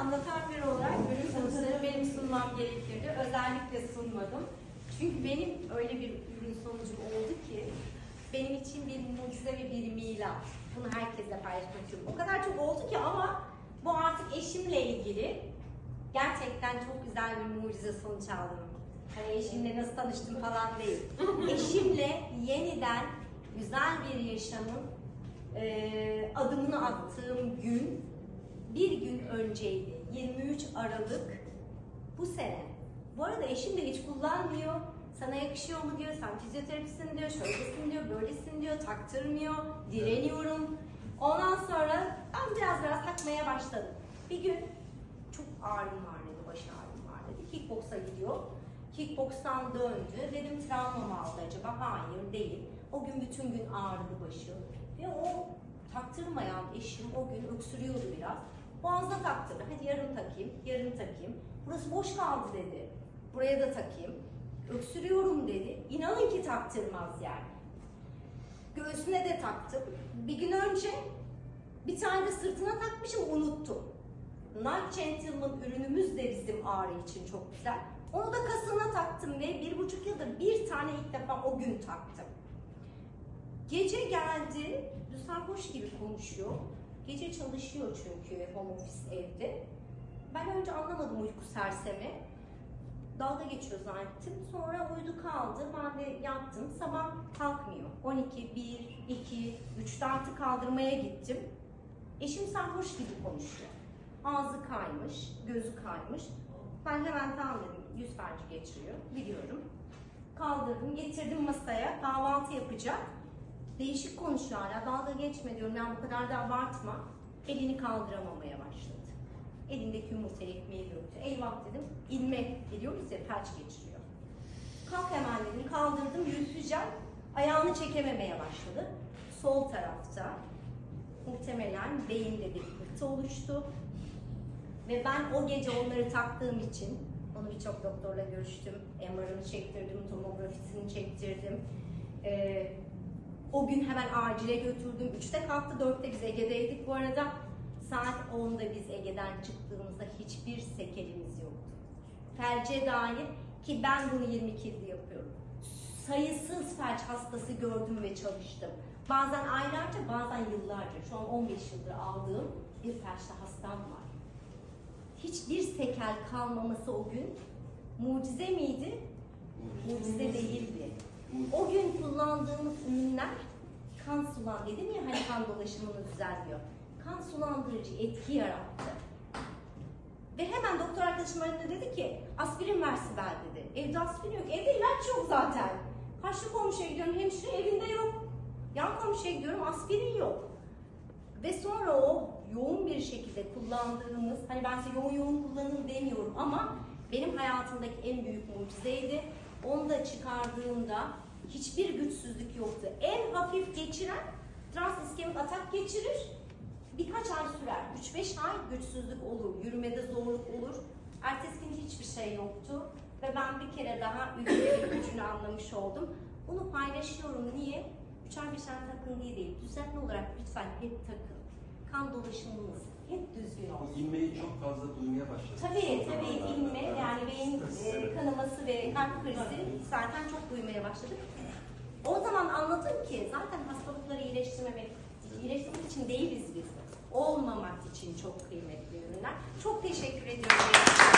anlatan biri olarak ürün sonuçları benim sunmam gerekirdi. Özellikle sunmadım. Çünkü benim öyle bir ürün sonucum oldu ki benim için bir mucize ve bir milat. Bunu herkesle paylaşmak istiyorum. O kadar çok oldu ki ama bu artık eşimle ilgili gerçekten çok güzel bir mucize sonuç aldım. Hani eşimle nasıl tanıştım falan değil. Eşimle yeniden güzel bir yaşamın eee, adımını attığım gün bir gün önceydi. 23 Aralık bu sene. Bu arada eşim de hiç kullanmıyor. Sana yakışıyor mu diyor, sen fizyoterapistsin diyor, şöylesin diyor, böylesin diyor, taktırmıyor, direniyorum. Ondan sonra ben biraz biraz takmaya başladım. Bir gün çok ağrım var dedi, baş ağrım var dedi. Kickboksa gidiyor. Kickbokstan döndü. Dedim travma mı aldı acaba? Hayır değil. O gün bütün gün ağrıdı başı. Ve o taktırmayan eşim o gün öksürüyordu biraz. Boğazına taktırdı. Hadi yarın takayım, yarın takayım. Burası boş kaldı dedi. Buraya da takayım. Öksürüyorum dedi. İnanın ki taktırmaz yani. Göğsüne de taktım. Bir gün önce bir tane de sırtına takmışım unuttum. Night Gentleman ürünümüz de bizim ağrı için çok güzel. Onu da kasına taktım ve bir buçuk yıldır bir tane ilk defa o gün taktım. Gece geldi, sarhoş gibi konuşuyor. Gece çalışıyor çünkü home office evde. Ben önce anlamadım uyku sersemi. Dalga geçiyor zannettim. Sonra uyudu kaldı. Ben de yattım. Sabah kalkmıyor. 12, 1, 2, 3'te artık kaldırmaya gittim. Eşim sarhoş gibi konuşuyor. Ağzı kaymış, gözü kaymış. Ben hemen tamam dedim. Yüz felci geçiriyor. Biliyorum. Kaldırdım, getirdim masaya. Kahvaltı yapacak. Değişik konuşuyor hala. Dalga geçme diyorum. Ya bu kadar da abartma. Elini kaldıramamaya başladı. Elindeki yumurta ekmeği döktü. Eyvah dedim. İlmek geliyoruz ya felç geçiriyor. Kalk hemen dedim. Kaldırdım. Yürüteceğim. Ayağını çekememeye başladı. Sol tarafta muhtemelen beyinde bir pıhtı oluştu. Ve ben o gece onları taktığım için onu birçok doktorla görüştüm. MR'ını çektirdim, tomografisini çektirdim. Ee, o gün hemen acile götürdüm. Üçte kalktı, dörtte biz Ege'deydik bu arada. Saat 10'da biz Ege'den çıktığımızda hiçbir sekelimiz yoktu. Felce dair ki ben bunu 22 yıldır yapıyorum. Sayısız felç hastası gördüm ve çalıştım. Bazen aylarca, bazen yıllarca. Şu an 15 yıldır aldığım bir felçli hastam var. Hiçbir sekel kalmaması o gün mucize miydi? Mucize değildi. O gün kullandığımız ürünler kan sulan dedim ya hani kan dolaşımını düzenliyor. Kan sulandırıcı etki yarattı. Ve hemen doktor arkadaşım aradı dedi ki aspirin ver Sibel dedi. Evde aspirin yok. Evde ilaç yok zaten. Karşı komşuya gidiyorum hemşire evinde yok. Yan komşuya gidiyorum aspirin yok. Ve sonra o yoğun bir şekilde kullandığımız, hani ben size yoğun yoğun kullanın demiyorum ama benim hayatımdaki en büyük mucizeydi. Onu da çıkardığımda hiçbir güçsüzlük yoktu. En hafif geçiren trans iskemik atak geçirir. Birkaç ay sürer. 3-5 ay güçsüzlük olur. Yürümede zorluk olur. Ertesi gün hiçbir şey yoktu. Ve ben bir kere daha ülkenin gücünü anlamış oldum. Bunu paylaşıyorum. Niye? Üçer beşer takın diye değil. Düzenli olarak lütfen hep takın. Kan dolaşımınız hep düzgün olsun. Bu inmeyi çok fazla duymaya başladım. Tabii Son tabii ve kalp krizi zaten çok duymaya başladık. O zaman anladım ki zaten hastalıkları iyileştirmemek, iyileştirmek için değiliz biz. Olmamak için çok kıymetli ürünler. Çok teşekkür ediyorum